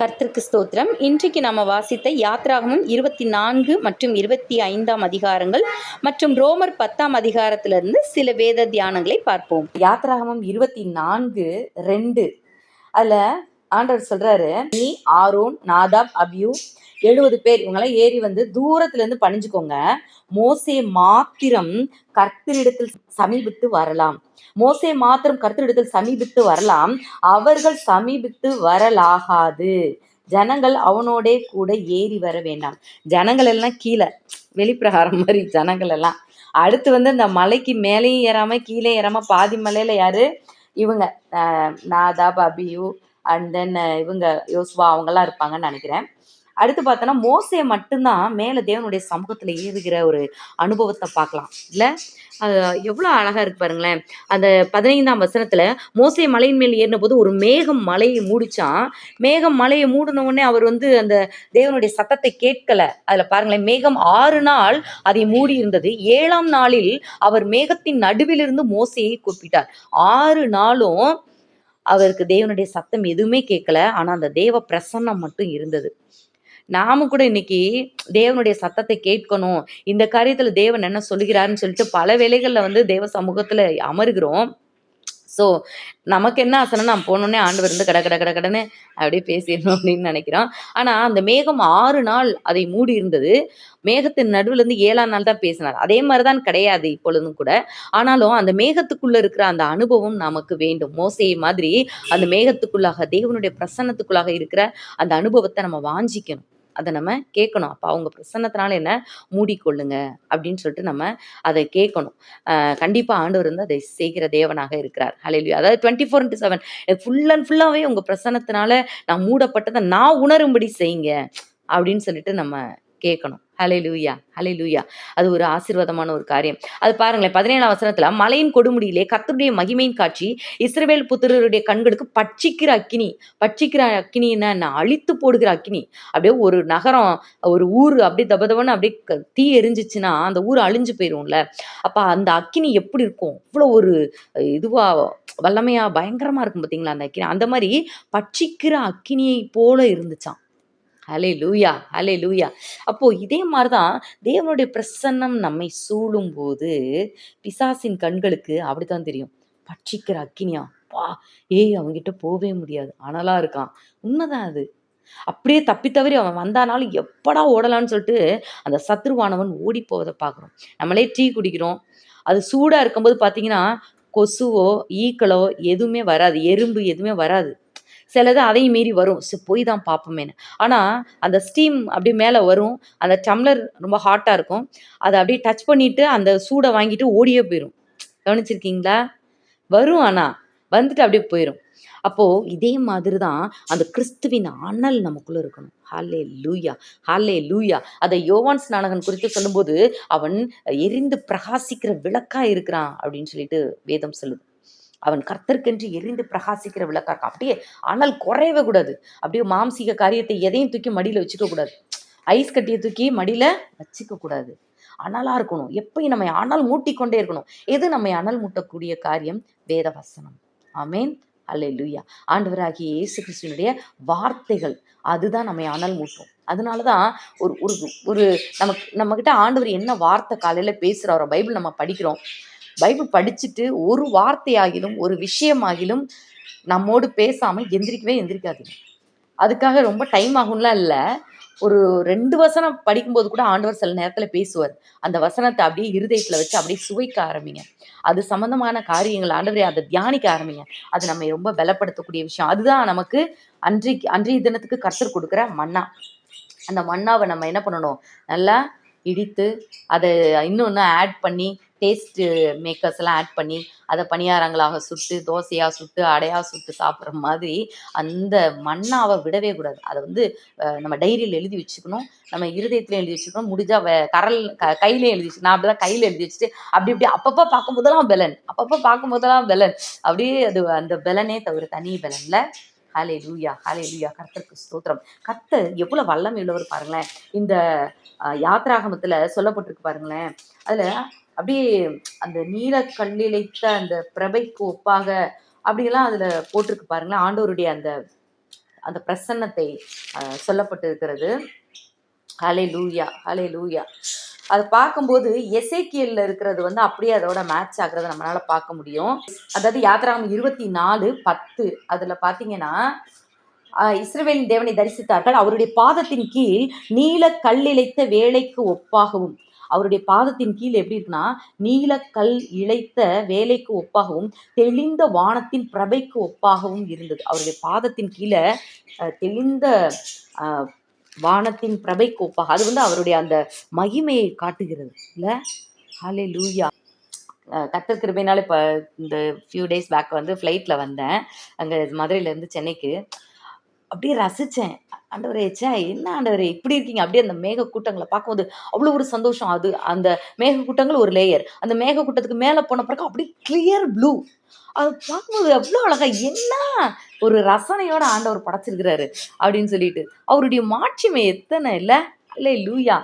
கர்த்தருக்கு ஸ்தோத்திரம். இன்றைக்கு நம்ம வாசித்த யாத்ராகமும் இருபத்தி நான்கு மற்றும் இருபத்தி ஐந்தாம் அதிகாரங்கள் மற்றும் ரோமர் பத்தாம் அதிகாரத்திலிருந்து சில வேத தியானங்களை பார்ப்போம். யாத்ராகமும் இருபத்தி நான்கு ரெண்டு. அதில் ஆண்டவர் சொல்கிறாரு நீ ஆரோன் நாதாப் அபியூ எழுபது பேர் இவங்கெல்லாம் ஏறி வந்து தூரத்துல இருந்து பணிஞ்சுக்கோங்க. மோசே மாத்திரம் கர்த்தரிடத்தில் சமீபித்து வரலாம். மோசே மாத்திரம் கர்த்தரிடத்தில் சமீபித்து வரலாம். அவர்கள் சமீபித்து வரலாகாது. ஜனங்கள் அவனோடே கூட ஏறி வர வேண்டாம். ஜனங்கள் எல்லாம் கீழே வெளிப்பிரகாரம் மாதிரி ஜனங்கள் எல்லாம். அடுத்து வந்து இந்த மலைக்கு மேலேயும் ஏறாம கீழே ஏறாம பாதி மலையில யாரு? இவங்க நாதா நாதாப் அண்ட் தென் இவங்க யோசுவா அவங்கெல்லாம் இருப்பாங்கன்னு நினைக்கிறேன். அடுத்து பார்த்தோன்னா மோசே மட்டும்தான் மேலே தேவனுடைய சமூகத்தில் ஏறுகிற ஒரு அனுபவத்தை பார்க்கலாம். இல்லை? எவ்வளோ அழகாக இருக்கு பாருங்களேன். அந்த பதினைந்தாம் வசனத்தில் மோசே மலையின் மேல் ஏறின போது ஒரு மேகம் மலையை மூடிச்சான் மேகம் மலையை மூடின உடனே அவர் வந்து அந்த தேவனுடைய சத்தத்தை கேட்கல. அதில் பாருங்களேன் மேகம் ஆறு நாள் அதை மூடி இருந்தது ஏழாம் நாளில் அவர் மேகத்தின் நடுவிலிருந்து மோசையை கூப்பிட்டார். ஆறு நாளும் அவருக்கு தேவனுடைய சத்தம் எதுவுமே கேட்கல. ஆனால் அந்த தேவ பிரசன்னம் மட்டும் இருந்தது. நாம கூட இன்னைக்கு தேவனுடைய சத்தத்தை கேட்கணும். இந்த காரியத்துல தேவன் என்ன சொல்லுகிறாருன்னு சொல்லிட்டு பல வேலைகள்ல வந்து தேவ சமூகத்துல அமருகிறோம். ஸோ நமக்கு என்ன ஆசைன்னா நான் போனோடனே ஆண்டவர் வந்து கட கட கட கடன்னு அப்படியே பேசிடணும் அப்படின்னு நினைக்கிறோம். ஆனா அந்த மேகம் ஆறு நாள் அதை மூடி இருந்தது. மேகத்தின் நடுவுல இருந்து ஏழாம் நாள் தான் பேசினார். அதே மாதிரிதான் கிடையாது இப்பொழுதும் கூட. ஆனாலும் அந்த மேகத்துக்குள்ள இருக்கிற அந்த அனுபவம் நமக்கு வேண்டும். மோசையை மாதிரி அந்த மேகத்துக்குள்ளாக தேவனுடைய பிரசன்னத்துக்குள்ளாக இருக்கிற அந்த அனுபவத்தை நம்ம வாஞ்சிக்கணும். அதை நம்ம கேட்கணும் அப்போ அவங்க பிரசன்னத்தினால என்ன? மூடிக்கொள்ளுங்க அப்படின்னு சொல்லிட்டு நம்ம அதை கேட்கணும் கண்டிப்பாக ஆண்டவர் வந்து அதை செய்கிற தேவனாக இருக்கிறார். ஹலையிலு அதாவது twenty four into seven full and ஃபுல்லாகவே உங்கள் பிரசன்னத்தினால நான் மூடப்பட்டதை நான் உணரும்படி செய்யுங்க அப்படின்னு சொல்லிட்டு நம்ம கேட்கணும். ஹalleluya ஹalleluya அது ஒரு ஆசீர்வாதமான ஒரு காரியம். அது பாருங்களேன் பதினேழாம் வசனத்துல மலையின் கொடுமுடியிலே கத்தருடைய மகிமையின் காட்சி இஸ்ரவேல் புத்திரருடைய கண்களுக்கு பட்சிக்கிற அக்கினி பட்சிக்கிற அக்கினி என்ன அழித்து போடுகிற அக்கினி. அப்படியே ஒரு நகரம் ஒரு ஊர் அப்படியே தபதபன்னு அப்படியே க- தீ எரிஞ்சிச்சுன்னா அந்த ஊர் அழிஞ்சு போயிரும்ல. அப்ப அந்த அக்கினி எப்படி இருக்கும்? இவ்வளோ ஒரு இதுவாக இதுவா வல்லமையா பயங்கரமா இருக்கும் பார்த்தீங்களா அந்த அக்கினி? அந்த மாதிரி பட்சிக்கிற அக்கினியை போல இருந்துச்சாம். ஹலே லூயா ஹலே லூயா அப்போ இதே மாதிரிதான் தேவனுடைய பிரசன்னம் நம்மை சூழும் போது பிசாசின் கண்களுக்கு அப்படித்தான் தெரியும். பட்சிக்கிற அக்கினியா பா ஏய் அவன்கிட்ட போகவே முடியாது. அனலா இருக்கான். உண்மைதான் அது. அப்படியே தப்பி தவறி அவன் வந்தானாலும் எப்படா ஓடலான்னு சொல்லிட்டு அந்த சத்ருவானவன் ஓடி போவதை பார்க்குறோம். நம்மளே டீ குடிக்கிறோம். அது சூடாக இருக்கும்போது பார்த்தீங்கன்னா கொசுவோ ஈக்களோ எதுவுமே வராது. எறும்பு எதுவுமே வராது. சிலது அதையும் மீறி வரும். சரி போய் தான் பார்ப்போமேன்னு. ஆனால் அந்த ஸ்டீம் அப்படியே மேலே வரும். அந்த டம்ளர் ரொம்ப ஹாட்டாக இருக்கும். அதை அப்படியே டச் பண்ணிட்டு அந்த சூடை வாங்கிட்டு ஓடியே போயிடும் கவனிச்சிருக்கீங்களா? வரும் ஆனால் வந்துட்டு அப்படியே போயிடும் அப்போ இதே மாதிரி தான் அந்த கிறிஸ்துவின் அனல் நமக்குள்ள இருக்கணும். ஹாலே லூயா ஹாலே லூயா அதை யோவான் ஸ்நானகன் குறித்து சொல்லும்போது அவன் எரிந்து பிரகாசிக்கிற விளக்கா இருக்கிறான் அப்படின்னு சொல்லிட்டு வேதம் சொல்லுது. அவன் கர்த்தர்க்கென்று எரிந்து பிரகாசிக்கிற விளக்கா அப்படியே அனல் குறையவே கூடாது. அப்படியே மாம்சீக காரியத்தை எதையும் தூக்கி மடியில் வச்சுக்க கூடாது. ஐஸ் கட்டியை தூக்கி மடியில் வச்சுக்க கூடாது. அனலாக இருக்கணும். எப்பயும் நம்ம அனல் மூட்டிக்கொண்டே இருக்கணும். எது நம்மை அனல் மூட்டக்கூடிய காரியம்? வேத வசனம் ஆமேன். அல்லேலூயா. ஆண்டவராகிய இயேசு கிறிஸ்துவனுடைய வார்த்தைகள். அதுதான் நம்மை அனல் மூட்டும். அதனால தான் ஒரு ஒரு ஒரு நமக்கு நம்மக்கிட்ட ஆண்டவர் என்ன வார்த்தை காலையில் பேசுகிறாரோ பைபிள் நம்ம படிக்கிறோம். பைபிள் படிச்சுட்டு ஒரு வார்த்தையாகிலும் ஒரு விஷயமாகிலும் நம்மோடு பேசாமல் எந்திரிக்கவே எந்திரிக்காதீங்க. அதுக்காக ரொம்ப டைம் ஆகும்லாம் இல்லை. ஒரு ரெண்டு வசனம் படிக்கும்போது கூட ஆண்டவர் சில நேரத்தில் பேசுவார். அந்த வசனத்தை அப்படியே இருதயத்தில் வச்சு அப்படியே சுவைக்க ஆரம்பிங்க. அது சம்மந்தமான காரியங்கள் ஆண்டவரை அதை தியானிக்க ஆரம்பிங்க. அது நம்ம ரொம்ப பலப்படுத்தக்கூடிய விஷயம். அதுதான் நமக்கு அன்றைக்கு அன்றைய தினத்துக்கு கர்த்தர் கொடுக்குற மன்னா. அந்த மண்ணாவை நம்ம என்ன பண்ணணும்? நல்லா இடித்து அதை இன்னொன்று ஆட் பண்ணி டேஸ்ட்டு மேக்கர்ஸ் எல்லாம் ஆட் பண்ணி அதை பணியாரங்களாக சுட்டு தோசையாக சுட்டு அடையாக சுட்டு சாப்பிட்ற மாதிரி அந்த மண்ணாவை விடவே கூடாது. அதை வந்து நம்ம டைரியில் எழுதி வச்சுக்கணும். நம்ம இருதயத்தில் எழுதி வச்சுக்கணும். முடிஞ்சா வே கரல் க கையிலையும் எழுதி வச்சு நான் அப்படிதான் கையில் எழுதி வச்சுட்டு அப்படி இப்படி அப்பப்போ பார்க்கும்போதெல்லாம் பெலன் அப்பப்போ பார்க்கும்போதெல்லாம் பெலன் அப்படியே அது அந்த பெலனே தவிர தனி பெலன்ல ஹாலே லூயா ஹாலே லூயா கர்த்தருக்கு ஸ்தோத்திரம். கர்த்தர் எவ்வளோ வல்லம் உள்ளவர் பாருங்களேன். இந்த யாத்திராகமத்தில் சொல்லப்பட்டிருக்கு பாருங்களேன். அதில் அப்படியே அந்த நீல கல்லிழைத்த அந்த பிரபைக்கு ஒப்பாக அப்படிலாம் அதுல போட்டிருக்கு பாருங்களேன். ஆண்டவருடைய அந்த அந்த பிரசன்னத்தை சொல்லப்பட்டு சொல்லப்பட்டிருக்கிறது. ஹலே லூயா ஹலே லூயா அதை பார்க்கும்போது எசேக்கியல்ல இருக்கிறது வந்து அப்படியே அதோட மேட்ச் ஆகுறத நம்மளால பார்க்க முடியும். அதாவது யாத்திராகம் இருபத்தி நாலு பத்து அதுல பாத்தீங்கன்னா இஸ்ரேவேலின் தேவனை தரிசித்தார்கள். அவருடைய பாதத்தின் கீழ் நீல கல்லிழைத்த வேலைக்கு ஒப்பாகவும் அவருடைய பாதத்தின் கீழ் எப்படி இருக்குன்னா நீல கல் இழைத்த வேலைக்கு ஒப்பாகவும் தெளிந்த வானத்தின் பிரபைக்கு ஒப்பாகவும் இருந்தது. அவருடைய பாதத்தின் கீழே தெளிந்த வானத்தின் பிரபைக்கு ஒப்பாக அது வந்து அவருடைய அந்த மகிமையை காட்டுகிறது. இல்லை? ஹாலே லூயா கத்தர் கிருபைனால இப்போ இந்த ஃபியூ டேஸ் பேக் வந்து ஃப்ளைட்டில் வந்தேன். அங்கே மதுரையிலேருந்து சென்னைக்கு. அப்படியே ரசித்தேன் ஆண்டவரே ச்சே என்ன ஆண்டவரே இப்படி இருக்கீங்க? அப்படியே அந்த மேக கூட்டங்களை பார்க்கும்போது அவ்வளோ ஒரு சந்தோஷம். அது அந்த மேக கூட்டங்கள் ஒரு லேயர் அந்த மேக கூட்டத்துக்கு மேலே போன பிறகு அப்படியே கிளியர் ப்ளூ அது பார்க்கும்போது அவ்வளோ அழகா என்ன ஒரு ரசனையோட ஆண்டவர் படைச்சிருக்கிறாரு அப்படின்னு சொல்லிட்டு. அவருடைய மாட்சிமை எத்தனை இல்லை? இல்லை லூயா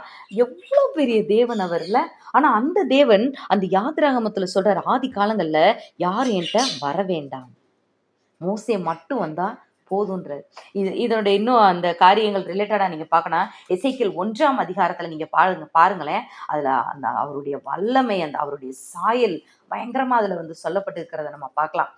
எவ்வளோ பெரிய தேவன் அவர் இல்லை? ஆனால் அந்த தேவன் அந்த யாத்ராகமத்தில் சொல்கிறார் ஆதி காலங்களில் யார் என்கிட்ட வர வேண்டாம் மோசே மட்டும் வந்தால் போதுன்றது இது இதனுடைய இன்னும் அந்த காரியங்கள் ரிலேட்டடாக நீங்கள் பார்க்கணும் எசைக்கியல் ஒன்றாம் அதிகாரத்தில் நீங்கள் பாருங்க பாருங்களேன். அதில் அந்த அவருடைய வல்லமை அந்த அவருடைய சாயல் பயங்கரமாக அதில் வந்து சொல்லப்பட்டிருக்கிறத நம்ம பார்க்கலாம்.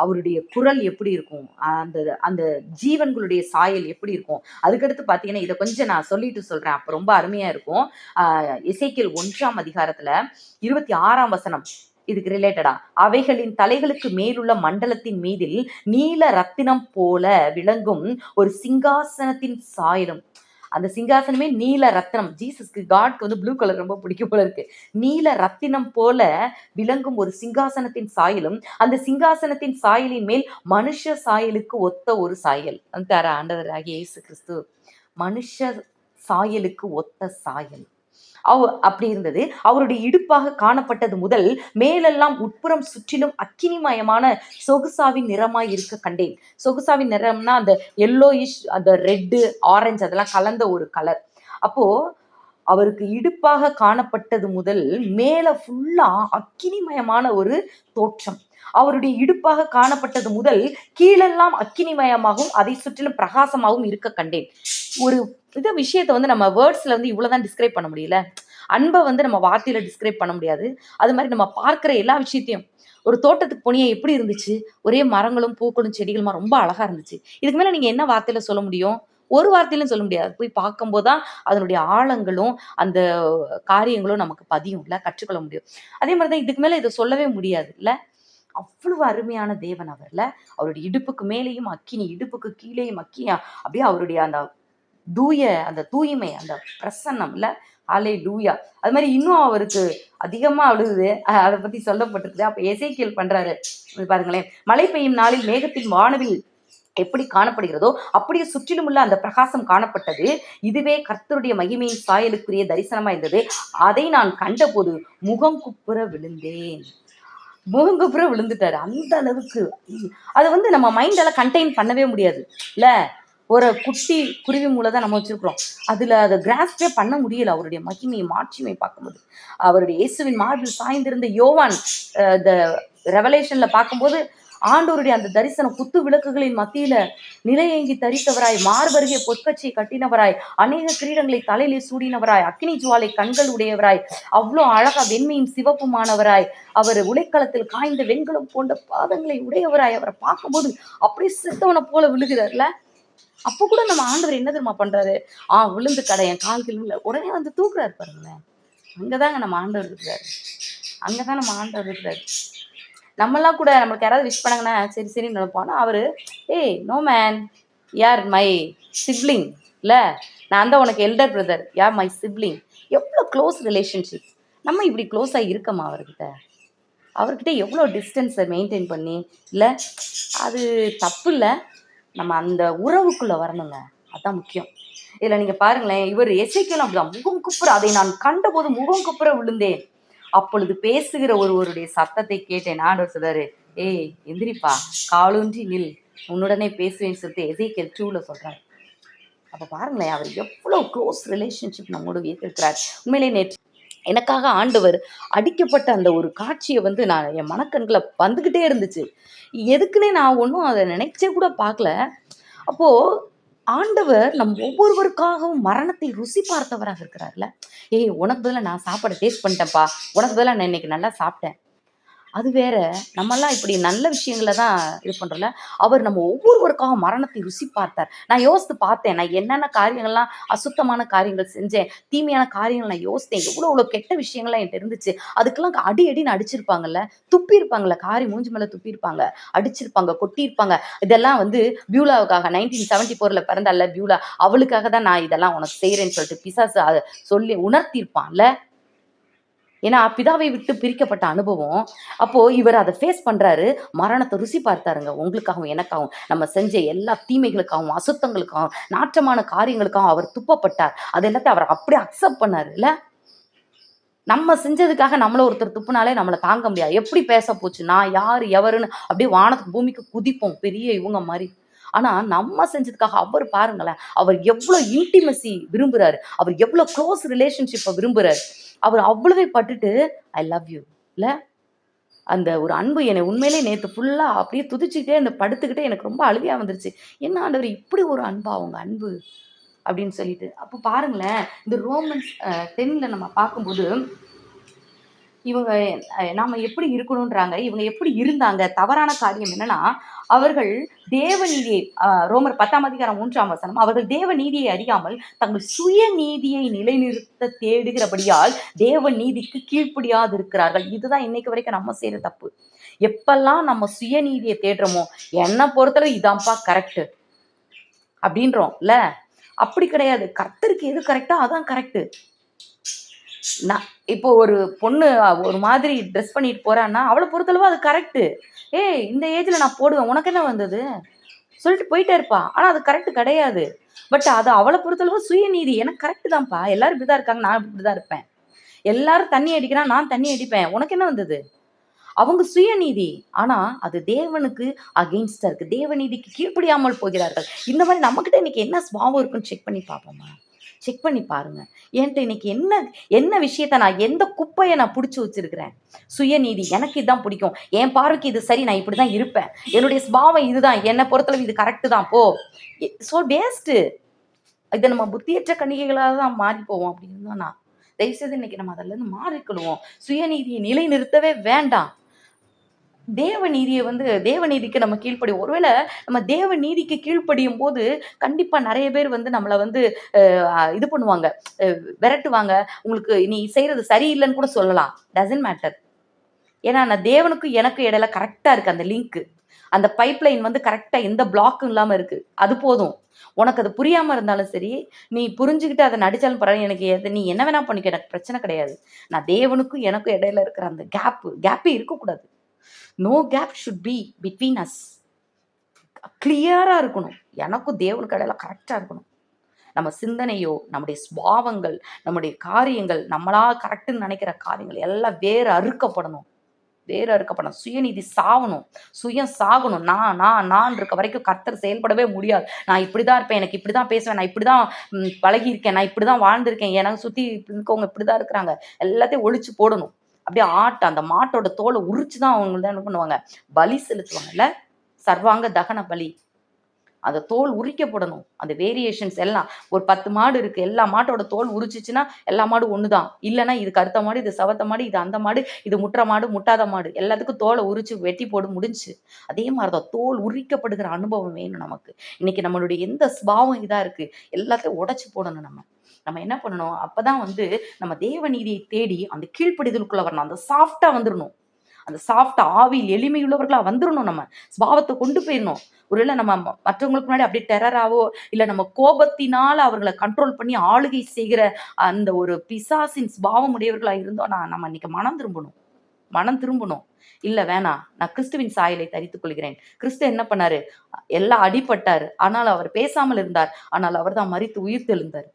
அவருடைய குரல் எப்படி இருக்கும்? அந்த அந்த ஜீவன்களுடைய சாயல் எப்படி இருக்கும்? அதுக்கடுத்து பார்த்தீங்கன்னா இதை கொஞ்சம் நான் சொல்லிட்டு சொல்கிறேன் அப்போ ரொம்ப அருமையாக இருக்கும். ஆஹ் ஒன்றாம் அதிகாரத்தில் இருபத்தி ஆறாம் வசனம். இதுக்கு ரிலேட்டடா அவைகளின் தலைகளுக்கு மேலுள்ள மண்டலத்தின் மீதில் நீல ரத்தினம் போல விளங்கும் ஒரு சிங்காசனத்தின் சாயலும். அந்த சிங்காசனமே நீல ரத்தினம். ஜீசஸ்க்கு காட்க்கு வந்து ப்ளூ கலர் ரொம்ப பிடிக்கும் போல இருக்கு. நீல ரத்தினம் போல விளங்கும் ஒரு சிங்காசனத்தின் சாயலும். அந்த சிங்காசனத்தின் சாயலின் மேல் மனுஷ சாயலுக்கு ஒத்த ஒரு சாயல். அந்த ஆண்டவர் ஆகிய இயேசு கிறிஸ்து. மனுஷ சாயலுக்கு ஒத்த சாயல். அவ அப்படி இருந்தது. அவருடைய இடுப்பாக காணப்பட்டது முதல் மேலெல்லாம் உட்புறம் சுற்றிலும் அக்கினிமயமான சொகுசாவின் நிறமாய் இருக்க கண்டேன். சொகுசாவின் நிறம்னா அந்த எல்லோயிஷ் அந்த ரெட்டு ஆரஞ்சு அதெல்லாம் கலந்த ஒரு கலர் அப்போ அவருக்கு இடுப்பாக காணப்பட்டது முதல் மேல ஃபுல்லா அக்கினிமயமான ஒரு தோற்றம். அவருடைய இடுப்பாக காணப்பட்டது முதல் கீழெல்லாம் அக்கினிமயமாகவும் அதை சுற்றிலும் பிரகாசமாகவும் இருக்க கண்டேன். ஒரு இத விஷயத்த வந்து நம்ம வேர்ட்ஸ்ல வந்து இவ்வளவுதான் டிஸ்கிரைப் பண்ண முடியல. அன்பை வந்து நம்ம வார்த்தையில டிஸ்கிரைப் பண்ண முடியாது. அது மாதிரி நம்ம பார்க்குற எல்லா விஷயத்தையும் ஒரு தோட்டத்துக்கு போனியே எப்படி இருந்துச்சு? ஒரே மரங்களும் பூக்களும் செடிகளுமா ரொம்ப அழகா இருந்துச்சு. இதுக்கு மேல நீங்க என்ன வார்த்தையில சொல்ல முடியும்? ஒரு வார்த்தையிலும் சொல்ல முடியாது. போய் பார்க்கும்போது தான் அதனுடைய ஆழங்களும் அந்த காரியங்களும் நமக்கு பதியும் இல்லை கற்றுக்கொள்ள முடியும். அதே மாதிரி தான் இதுக்கு மேலே இதை சொல்லவே முடியாது இல்லை? அவ்வளவு அருமையான தேவன் அவர்ல அவருடைய இடுப்புக்கு மேலேயும் அக்கினி இடுப்புக்கு கீழேயும் அக்கினி அப்படியே அவருடைய அந்த தூய அந்த தூய்மை அந்த பிரசன்னம் இல்ல ஆலே லூயா அது மாதிரி இன்னும் அவருக்கு அதிகமா அழுகுது. அதை பத்தி சொல்லப்பட்டிருக்குது. அப்ப எசைக்கியல் பண்றாரு. பாருங்களேன். மழை பெய்யும் நாளில் மேகத்தின் வானவில் எப்படி காணப்படுகிறதோ அப்படியே சுற்றிலும் உள்ள அந்த பிரகாசம் காணப்பட்டது. இதுவே கர்த்தருடைய மகிமையின் சாயலுக்குரிய தரிசனமா இருந்தது. அதை நான் கண்டபோது முகம் குப்புற விழுந்தேன். முகம் குப்புற விழுந்துட்டாரு. அந்த அளவுக்கு. அது வந்து நம்ம மைண்டால கண்டெயின் பண்ணவே முடியாது. இல்ல? ஒரு குட்டி குருவி மூளை தான் நம்ம வச்சிருக்கிறோம். அதுல அதை கிராஸ்பே பண்ண முடியல. அவருடைய மகிமையை மாட்சிமை பார்க்கும்போது. அவருடைய இயேசுவின் மார்பில் சாய்ந்திருந்த யோவான் த இந்த ரெவலேஷன்ல பார்க்கும்போது ஆண்டோருடைய அந்த தரிசனம் குத்து விளக்குகளின் மத்தியில நிலையேங்கி தரித்தவராய் மார்பருகே பொற்கச்சை கட்டினவராய் அநேக கிரீடங்களை தலையிலே சூடினவராய் அக்னி ஜுவாலை கண்கள் உடையவராய் அவ்வளோ அழகா வெண்மையும் சிவப்புமானவராய் அவர் உலைக்களத்தில் காய்ந்த வெண்கலம் போன்ற பாதங்களை உடையவராய் அவரை பார்க்கும்போது அப்படியே சித்தவனை போல விழுகிறார்ல. அப்போ கூட நம்ம ஆண்டவர் என்ன தெரியுமா பண்றாரு? ஆ விழுந்து கடை என் கால் விழ உடனே வந்து தூக்குறாரு பாருங்களேன். அங்கதாங்க நம்ம ஆண்டவர் இருக்கிறாரு. அங்கதான் நம்ம ஆண்டவர் இருக்கிறாரு. நம்மலாம் கூட நம்மளுக்கு யாராவது விஷ் பண்ணாங்கன்னா சரி சரி நினைப்போம். அவரு ஏய் நோ மேன் யார் மை சிப்ளிங் இல்ல நான் தான் உனக்கு எல்டர் பிரதர் யார் மை சிப்ளிங் எவ்வளோ க்ளோஸ் ரிலேஷன்ஷிப் நம்ம இப்படி க்ளோஸாக இருக்கமா அவர்கிட்ட? அவர்கிட்ட எவ்வளோ டிஸ்டன்ஸை மெயின்டைன் பண்ணி இல்லை அது தப்பு இல்லை. நம்ம அந்த உறவுக்குள்ளே வரணுங்க. அதான் முக்கியம். இதில் நீங்கள் பாருங்களேன் இவர் எசைக்கலும் அப்படிதான். முகம் குப்புற அதை நான் கண்டபோது முகம் குப்புற விழுந்தேன். அப்பொழுது பேசுகிற ஒருவருடைய சத்தத்தை கேட்டேன். ஆண்டவர் சொல்றாரு ஏய் எந்திரிப்பா காலூன்றி நில். உன்னுடனே பேசுவேன்னு சொல்லிட்டு எசைக்கல் டூவில் சொல்றாரு. அப்போ பாருங்களேன் அவர் எவ்வளோ க்ளோஸ் ரிலேஷன்ஷிப் நம்மோடு வைத்திருக்கிறார் உண்மையிலே நேற்று எனக்காக ஆண்டவர் அடிக்கப்பட்ட அந்த ஒரு காட்சியை வந்து நான் என் மனக்கண்களை வந்துக்கிட்டே இருந்துச்சு. எதுக்குன்னே நான் ஒன்றும் அதை நினைச்சே கூட பார்க்கல. அப்போ ஆண்டவர் நம் ஒவ்வொருவருக்காகவும் மரணத்தை ருசி பார்த்தவராக இருக்கிறார்ல. ஏய் உனக்கு பதிலாக நான் சாப்பாடை டேஸ்ட் பண்ணிட்டேன்ப்பா. உனக்கு பதிலாக நான் இன்னைக்கு நல்லா சாப்பிட்டேன். அது வேற. நம்மெல்லாம் இப்படி நல்ல விஷயங்களை தான் இது பண்றோம்ல. அவர் நம்ம ஒவ்வொருவருக்காக மரணத்தை ருசி பார்த்தார். நான் யோசித்து பார்த்தேன். நான் என்னென்ன காரியங்கள்லாம் அசுத்தமான காரியங்கள் செஞ்சேன் தீமையான காரியங்கள் நான் யோசித்தேன். எவ்வளோ எவ்வளோ கெட்ட விஷயங்கள்லாம் என்கிட்ட இருந்துச்சு. அதுக்கெல்லாம் அடி அடின்னு அடிச்சிருப்பாங்கல்ல. துப்பியிருப்பாங்கல்ல. காரி மூஞ்சி மேலே துப்பியிருப்பாங்க. அடிச்சிருப்பாங்க கொட்டியிருப்பாங்க. இதெல்லாம் வந்து பியூலாவுக்காக நைன்டீன் செவன்டி ஃபோரில் பிறந்தால பியூலா. அவளுக்காக தான் நான் இதெல்லாம் உனக்கு செய்கிறேன்னு சொல்லிட்டு பிசாசு அதை சொல்லி உணர்த்தியிருப்பான்ல. ஏன்னா பிதாவை விட்டு பிரிக்கப்பட்ட அனுபவம். அப்போ இவர் அதை ஃபேஸ் பண்றாரு. மரணத்தை ருசி பார்த்தாருங்க. உங்களுக்காகவும் எனக்காகவும். நம்ம செஞ்ச எல்லா தீமைகளுக்காகவும் அசுத்தங்களுக்காகவும் நாற்றமான காரியங்களுக்காகவும் அவர் துப்பப்பட்டார். அது எல்லாத்தையும் அவர் அப்படியே அக்செப்ட் பண்ணார் இல்ல? நம்ம செஞ்சதுக்காக நம்மள ஒருத்தர் துப்புனாலே நம்மளை தாங்க முடியாது. எப்படி பேச போச்சு நான் யார் எவருன்னு அப்படியே வானத்துக்கு பூமிக்கு குதிப்போம். பெரிய இவங்க மாதிரி. ஆனா நம்ம செஞ்சதுக்காக அவர் பாருங்களேன் அவர் எவ்வளோ இன்டிமசி விரும்புகிறாரு அவர் எவ்வளவு க்ளோஸ் ரிலேஷன்ஷிப்பை விரும்புறாரு. அவர் அவ்வளவே பட்டுட்டு ஐ லவ் யூ இல்ல அந்த ஒரு அன்பு என்னை உண்மையிலே நேற்று ஃபுல்லாக அப்படியே துதிச்சுக்கிட்டே அந்த படுத்துக்கிட்டே எனக்கு ரொம்ப அழுகையாக வந்துருச்சு. என்ன ஆண்டவர் இப்படி ஒரு அன்பா அவங்க அன்பு? அப்படின்னு சொல்லிட்டு. அப்போ பாருங்களேன் இந்த ரோமன்ஸ் டென்னில் நம்ம பார்க்கும்போது இவங்க நாம் நாம எப்படி இருக்கணுன்றாங்க இவங்க எப்படி இருந்தாங்க தவறான காரியம் என்னன்னா அவர்கள் தேவநீதியை அஹ், ரோமர் பத்தாம் அதிகாரம் மூன்றாம் வசனம் அவர்கள் தேவ நீதியை அறியாமல் தங்கள் சுய நீதியை நிலைநிறுத்த தேடுகிறபடியால் தேவ நீதிக்கு கீழ்ப்படியாது இருக்கிறார்கள் இதுதான் இன்னைக்கு வரைக்கும் நம்ம செய்யற தப்பு. எப்பெல்லாம் நம்ம சுயநீதியை தேடுறோமோ என்னை பொறுத்தளவு இதான்ப்பா கரெக்ட் அப்படின்றோம் இல்ல அப்படி கிடையாது. கர்த்தருக்கு எது கரெக்டோ அதான் கரெக்ட் நான் இப்போ ஒரு பொண்ணு ஒரு மாதிரி ட்ரெஸ் பண்ணிட்டு போறான்னா அவளை பொறுத்தளவு அது கரெக்டு ஏய் இந்த ஏஜ்ல நான் போடுவேன் உனக்கு என்ன வந்தது? சொல்லிட்டு போயிட்டே இருப்பா. ஆனா அது கரெக்ட் கிடையாது. பட் அது அவளை பொறுத்தளவு சுயநீதி. எனக்கு கரெக்ட் தான்ப்பா. எல்லாரும் இப்படிதான் இருக்காங்க நான் இப்படிதான் இருப்பேன். எல்லாரும் தண்ணி அடிக்கிறான் நான் தண்ணி அடிப்பேன். உனக்கு என்ன வந்தது? அவங்க சுயநீதி. ஆனா அது தேவனுக்கு அகெயின்ஸ்டா இருக்கு. தேவநீதிக்கு கீழ்ப்படியாமல் போகிறார்கள். இந்த மாதிரி நம்மகிட்ட இன்னைக்கு என்ன சுவாபம் இருக்குன்னு செக் பண்ணி பார்ப்போமா? செக் பண்ணி பாருங்க. என்கிட்ட இன்னைக்கு என்ன என்ன விஷயத்த நான் எந்த குப்பையை நான் பிடிச்சி வச்சிருக்கிறேன்? சுயநீதி எனக்கு இதுதான் பிடிக்கும். என் பார்வைக்கு இது சரி நான் இப்படி தான் இருப்பேன். என்னுடைய ஸ்பாவம் இதுதான். என்னை பொறுத்தளவு இது கரெக்டு தான். போ. ஸோ வேஸ்ட்டு இதை நம்ம புத்தியற்ற கணிகைகளாக தான் மாறி போவோம் அப்படின்னு தான் நான். தயவுசெய்து இன்னைக்கு நம்ம அதில் இருந்து மாறிக்கொள்வோம். சுயநீதியை நிலைநிறுத்தவே வேண்டாம். தேவநீதியை வந்து தேவநீதிக்கு நம்ம கீழ்ப்படியும் ஒருவேளை நம்ம தேவநீதிக்கு கீழ்ப்படியும் போது கண்டிப்பா நிறைய பேர் வந்து நம்மளை வந்து இது பண்ணுவாங்க. விரட்டுவாங்க. உங்களுக்கு நீ செய்யறது சரியில்லைன்னு கூட சொல்லலாம். டசன்ட் மேட்டர் ஏன்னா நான் தேவனுக்கும் எனக்கு இடையில கரெக்டா இருக்கு அந்த லிங்க் அந்த பைப்லைன் வந்து கரெக்டா எந்த பிளாக்கும் இல்லாம இருக்கு. அது போதும். உனக்கு அது புரியாம இருந்தாலும் சரி நீ புரிஞ்சுக்கிட்டு அதை நடிச்சாலும் பரவாயில்ல. எனக்கு எது நீ என்ன வேணா பண்ணிக்க. எனக்கு பிரச்சனை கிடையாது. நான் தேவனுக்கும் எனக்கும் இடையில இருக்கிற அந்த கேப் கேப்பே இருக்கக்கூடாது. No gap should be between us கிளியராக இருக்கணும். எனக்கும் தேவனுக்கு இடையில கரெக்டாக இருக்கணும். நம்ம சிந்தனையோ நம்முடைய சுபாவங்கள் நம்முடைய காரியங்கள் நம்மளா கரெக்டுன்னு நினைக்கிற காரியங்கள் எல்லாம் வேறு அறுக்கப்படணும். வேறு அறுக்கப்படணும். சுயநீதி சாகணும் சுயம் சாகணும். நான் நான் நான் இருக்க வரைக்கும் கர்த்தர் செயல்படவே முடியாது. நான் இப்படி தான் இருப்பேன். எனக்கு இப்படி தான் பேசுவேன். நான் இப்படி தான் பழகியிருக்கேன். நான் இப்படி தான் வாழ்ந்திருக்கேன். எனக்கு சுற்றி இருக்கவங்க இப்படிதான் இருக்கிறாங்க. எல்லாத்தையும் ஒழிச்சு போடணும். அப்படியே ஆட்டு அந்த மாட்டோட தோலை உரிச்சு தான் அவங்க தான் என்ன பண்ணுவாங்க? பலி செலுத்துவாங்கல்ல? சர்வாங்க தகன பலி. அந்த தோல் உரிக்கப்படணும். அந்த வேரியேஷன்ஸ் எல்லாம். ஒரு பத்து மாடு இருக்கு. எல்லா மாட்டோட தோல் உரிச்சிச்சுன்னா எல்லா மாடும் ஒண்ணுதான். இல்லைன்னா இது கருத்த மாடு இது சவத்த மாடு இது அந்த மாடு இது முட்டுற மாடு முட்டாத மாடு. எல்லாத்துக்கும் தோலை உரிச்சு வெட்டி போடு முடிஞ்சு. அதே மாதிரிதான் தோல் உரிக்கப்படுகிற அனுபவம் வேணும் நமக்கு. இன்னைக்கு நம்மளுடைய எந்த ஸ்பாவம் இதா இருக்கு? எல்லாத்தையும் உடைச்சு போடணும் நம்ம. நம்ம என்ன பண்ணணும்? அப்பதான் வந்து நம்ம தேவ நீதியை தேடி அந்த கீழ்ப்படிதலுக்குள்ள வரணும். அந்த சாஃப்டா வந்துடணும் அந்த சாஃப்ட் ஆவியில் எளிமையுள்ளவர்களா வந்துடணும் நம்ம. ஸ்பாவத்தை கொண்டு போயிடணும் ஒருவேளை நம்ம ம- மற்றவங்களுக்கு முன்னாடி அப்படியே டெரராவோ இல்லை நம்ம கோபத்தினால் அவர்களை கண்ட்ரோல் பண்ணி ஆளுகை செய்கிற அந்த ஒரு பிசாசின் சுபாவம் உடையவர்களா இருந்தோம்னா நம்ம இன்னைக்கு மனம் திரும்பணும். மனம் திரும்பணும். இல்ல வேணாம். நான் கிறிஸ்துவின் சாயலை தரித்துக் கொள்கிறேன். கிறிஸ்து என்ன பண்ணாரு? எல்லாம் அடிபட்டார். ஆனால் அவர் பேசாமல் இருந்தார். ஆனால் அவர் தான் மறித்து உயிர் தெழுந்தார்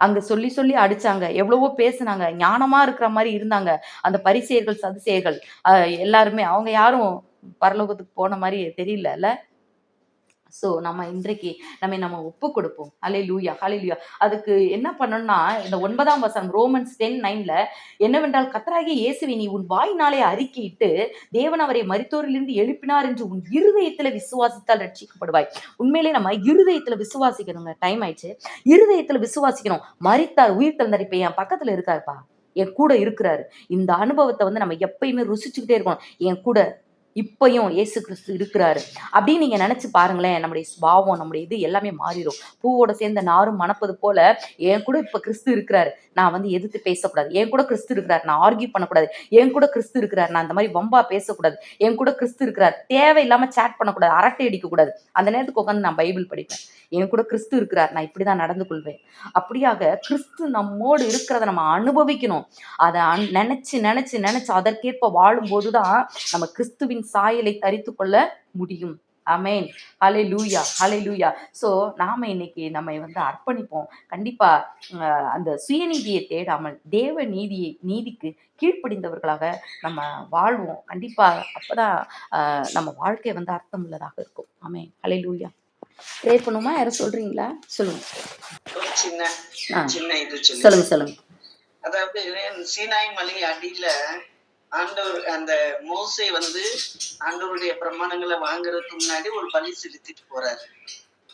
அங்க சொல்லி சொல்லி அடிச்சாங்க. எவ்வளவோ பேசுனாங்க. ஞானமா இருக்கிற மாதிரி இருந்தாங்க. அந்த பரிசெயர்கள் சதுசேயர்கள். எல்லாருமே. அவங்க யாரும் பரலோகத்துக்கு போன மாதிரி தெரியல ஸோ நம்ம இன்றைக்கு நம்ம நம்ம ஒப்பு கொடுப்போம் அலே லூயா ஹலே லூயா அதுக்கு என்ன பண்ணணும்னா இந்த ஒன்பதாம் வசனம் ரோமன்ஸ் டென் நைன்ல என்னவென்றால் கத்தராகிய இயேசுவை நீ உன் வாயினாலே அறிக்கையிட்டு தேவன் அவரை மருத்துவரிலிருந்து எழுப்பினார் என்று உன் இருதயத்துல விசுவாசித்தால் ரட்சிக்கப்படுவாய் உண்மையிலே நம்ம இருதயத்துல விசுவாசிக்கணுங்க. டைம் ஆயிடுச்சு. இருதயத்துல விசுவாசிக்கணும். மறித்தார் உயிர் தந்தார் இப்ப என் பக்கத்துல இருக்காருப்பா. என் கூட இருக்கிறாரு. இந்த அனுபவத்தை வந்து நம்ம எப்பயுமே ருசிச்சுக்கிட்டே இருக்கணும். என் கூட இப்பயும் இயேசு கிறிஸ்து இருக்கிறாரு. அப்படின்னு நீங்க நினைச்சு பாருங்களேன் நம்முடைய சுபாவம் நம்முடைய இது எல்லாமே மாறிடும். பூவோட சேர்ந்த நாரும் மணப்பது போல என் கூட இப்ப கிறிஸ்து இருக்கிறாரு. நான் வந்து எதிர்த்து பேசக்கூடாது. என் கூட கிறிஸ்து இருக்கிறார். நான் ஆர்கியூ பண்ணக்கூடாது. என் கூட கிறிஸ்து இருக்கிறார். நான் அந்த மாதிரி வம்பா பேசக்கூடாது. என் கூட கிறிஸ்து இருக்கிறார். தேவையில்லாம சேட் பண்ணக்கூடாது. அரட்டை அடிக்க கூடாது அந்த நேரத்துக்கு உட்காந்து நான் பைபிள் படிப்பேன். என் கூட கிறிஸ்து இருக்கிறார். நான் இப்படிதான் நடந்து கொள்வேன். அப்படியாக கிறிஸ்து நம்மோடு இருக்கிறத நம்ம அனுபவிக்கணும். அதை அன்- நினைச்சு நினைச்சு நினைச்சு அதற்கேற்ப வாழும்போது தான் நம்ம கிறிஸ்துவின் சாயலை தரித்து கொள்ள முடியும். அமேன் ஹலே லூயா ஹலே லூயா ஸோ நாம இன்னைக்கு நம்மை வந்து அர்ப்பணிப்போம். கண்டிப்பா அந்த சுயநீதியை தேடாமல் தேவ நீதியை நீதிக்கு கீழ்ப்படிந்தவர்களாக நம்ம வாழ்வோம். கண்டிப்பா அப்பதான் நம்ம வாழ்க்கை வந்து அர்த்தம் உள்ளதாக இருக்கும். ஆமென். ஹலே லூயா ப்ரே பண்ணுமா யாரும் சொல்றீங்களா? சொல்லுங்க. சொல்லுங்க. சொல்லுங்க அதாவது சீனாய் மலை அடியில ஆண்டவர் அந்த மோசை வந்து ஆண்டவருடைய பிரமாணங்களை வாங்குறதுக்கு முன்னாடி ஒரு பலி செலுத்திட்டு போறாரு.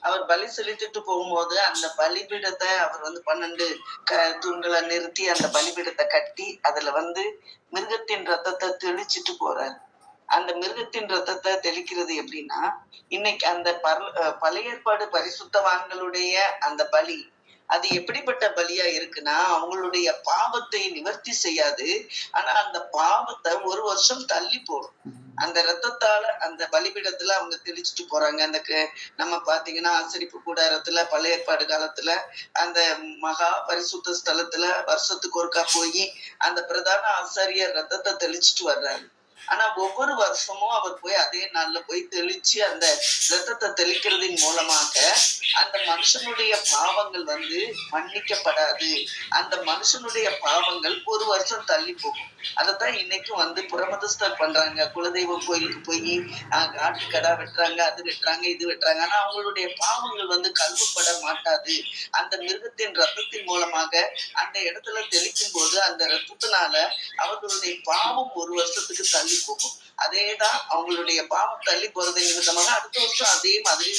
அவர் பலி செலுத்திட்டு போகும்போது அந்த பலிபீடத்தை அவர் வந்து பன்னெண்டு க தூண்களை நிறுத்தி அந்த பலிபீடத்தை கட்டி அதுல வந்து மிருகத்தின் ரத்தத்தை தெளிச்சிட்டு போறாரு. அந்த மிருகத்தின் ரத்தத்தை தெளிக்கிறது எப்படின்னா இன்னைக்கு அந்த பர் அஹ் பழைய ஏற்பாடு பரிசுத்தவான்களுடைய அந்த பலி அது எப்படிப்பட்ட பலியா இருக்குன்னா அவங்களுடைய பாவத்தை நிவர்த்தி செய்யாது. ஆனா அந்த பாவத்தை ஒரு வருஷம் தள்ளி போடும். அந்த ரத்தத்தால அந்த பலிபீடத்துல அவங்க தெளிச்சுட்டு போறாங்க. அந்த க- நம்ம பாத்தீங்கன்னா ஆசரிப்பு கூடாரத்துல பழைய ஏற்பாடு காலத்துல அந்த மகா பரிசுத்த ஸ்தலத்துல வருஷத்துக்கு ஒருக்கா போய் அந்த பிரதான ஆசாரியர் ரத்தத்தை தெளிச்சுட்டு வர்றாரு. ஆனா ஒவ்வொரு வருஷமும் அவர் போய் அதே நாள்ல போய் தெளிச்சு அந்த ரத்தத்தை தெளிக்கிறதின் மூலமாக அந்த மனுஷனுடைய பாவங்கள் வந்து மன்னிக்கப்படாது. அந்த மனுஷனுடைய பாவங்கள் ஒரு வருஷம் தள்ளி போகும். அதைத்தான் இன்னைக்கும் வந்து புறமதஸ்தர் பண்றாங்க. குலதெய்வ கோயிலுக்கு போய் காட்டு கடா வெட்டுறாங்க அது வெட்டுறாங்க இது வெட்டுறாங்க. ஆனா அவங்களுடைய பாவங்கள் வந்து கல்வப்பட மாட்டாது. அந்த மிருகத்தின் ரத்தத்தின் மூலமாக அந்த இடத்துல தெளிக்கும் போது அந்த ரத்தத்தினால அவர்களுடைய பாவம் ஒரு வருஷத்துக்கு தள்ளி போகும் அதேதான் அவங்களுடைய பாவம் தள்ளி போறது நிமித்தமாக அடுத்த வருஷம் அதே மாதிரி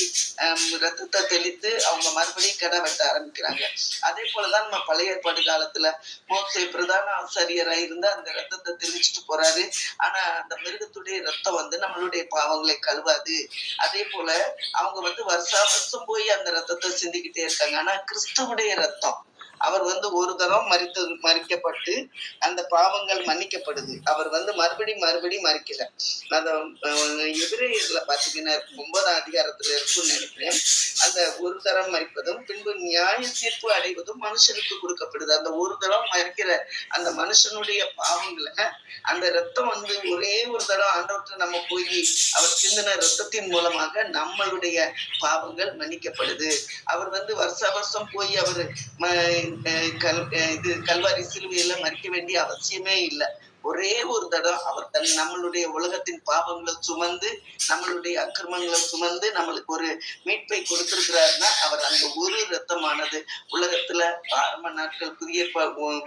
ரத்தத்தை தெளித்து அவங்க மறுபடியும் கடை வெட்ட ஆரம்பிக்கிறாங்க. அதே போலதான் நம்ம பழைய ஏற்பாடு காலத்துல மோசை பிரதான ஆசிரியரா இருந்து அந்த ரத்தத்தை தெளிச்சுட்டு போறாரு. ஆனா அந்த மிருகத்துடைய ரத்தம் வந்து நம்மளுடைய பாவங்களை கழுவாது. அதே போல அவங்க வந்து வருஷா வருஷம் போய் அந்த ரத்தத்தை சிந்திக்கிட்டே இருக்காங்க. ஆனா கிறிஸ்துவுடைய ரத்தம் அவர் வந்து ஒரு தரம் மறித்து மறிக்கப்பட்டு அந்த பாவங்கள் மன்னிக்கப்படுது. அவர் வந்து மறுபடி மறுபடி மறிக்கல. அந்த அஹ், பாத்தீங்கன்னா ஒன்பதாம் அதிகாரத்துல இருக்கும்னு நினைக்கிறேன். அந்த ஒரு தரம் மறிப்பதும் பின்பு நியாய தீர்ப்பு அடைவதும் மனுஷனுக்கு கொடுக்கப்படுது. அந்த ஒரு தரம் மறிக்கிற அந்த மனுஷனுடைய பாவங்களை அந்த ரத்தம் வந்து ஒரே ஒரு தரம் ஆண்டவர்கிட்ட நம்ம போய் அவர் சிந்தின ரத்தத்தின் மூலமாக நம்மளுடைய பாவங்கள் மன்னிக்கப்படுது. அவர் வந்து வருஷ வருஷம் போய் அவர் கல் அஹ் இது கல்வாரி சிலுவையில மறிக்க வேண்டிய அவசியமே இல்லை. ஒரே ஒரு தடவை அவர் தன் நம்மளுடைய உலகத்தின் பாவங்களை சுமந்து நம்மளுடைய அக்கிரமங்களை சுமந்து நம்மளுக்கு ஒரு மீட்பை கொடுத்திருக்கிறாருன்னா அவர் அந்த ஒரு ரத்தமானது உலகத்துல ஆரம்ப நாட்கள் புதிய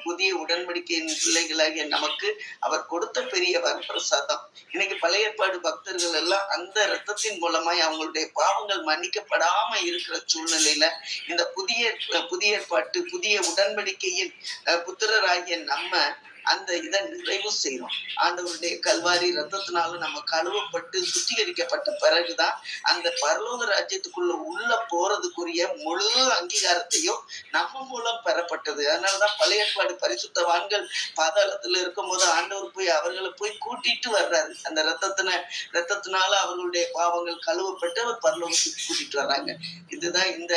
புதிய உடன்படிக்கையின் பிள்ளைகளாகிய நமக்கு அவர் கொடுத்த பெரிய வரப்பிரசாதம். இன்னைக்கு பழைய ஏற்பாடு பக்தர்கள் எல்லாம் அந்த ரத்தத்தின் மூலமாய் அவங்களுடைய பாவங்கள் மன்னிக்கப்படாம இருக்கிற சூழ்நிலையில இந்த புதிய புதிய ஏற்பாட்டு புதிய உடன்படிக்கையின் புத்திரராகிய நம்ம அந்த இதை நிறைவு செய்யறோம். ஆண்டவருடைய கல்வாரி ரத்தத்தினால நம்ம கழுவப்பட்டு சுத்திகரிக்கப்பட்ட பிறகுதான் அந்த பரலோக ராஜ்யத்துக்குள்ள உள்ள போறதுக்குரிய முழு அங்கீகாரத்தையும் நம்ம மூலம் பெறப்பட்டது. அதனாலதான் பழைய ஏற்பாடு பரிசுத்தவான்கள் பாதாளத்துல இருக்கும்போது ஆண்டவர் போய் அவர்களை போய் கூட்டிட்டு வர்றாரு. அந்த ரத்தத்தின ரத்தத்தினால அவர்களுடைய பாவங்கள் கழுவப்பட்டு அவர் பரலோகத்துக்கு கூட்டிட்டு வர்றாங்க. இதுதான் இந்த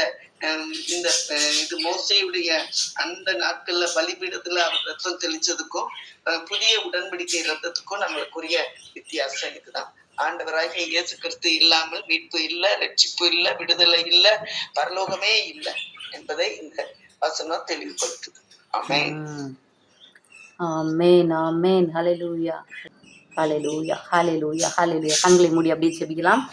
இந்த இது மோசையுடைய அந்த நாட்கள்ல பலிபீடத்துல அவர் ரத்தம் தெளிச்சதுக்கும் புதிய உடன்படிக்கை ரத்தத்துக்கும் நம்மளுக்குரிய வித்தியாசம் இதுதான். ஆண்டவராக இயேசு கிறிஸ்து இல்லாமல் மீட்பு இல்ல ரட்சிப்பு இல்ல விடுதலை இல்ல பரலோகமே இல்ல என்பதை இந்த வசனம் தெளிவுபடுத்துது. ஆமென். ஆமேன் ஆமேன். ஹலெலூயா ஹலெலூயா ஹலெலூயா ஹலெலூயா ஹalleluya. கண்களை மூடி அப்படியே செபிக்கலாம்.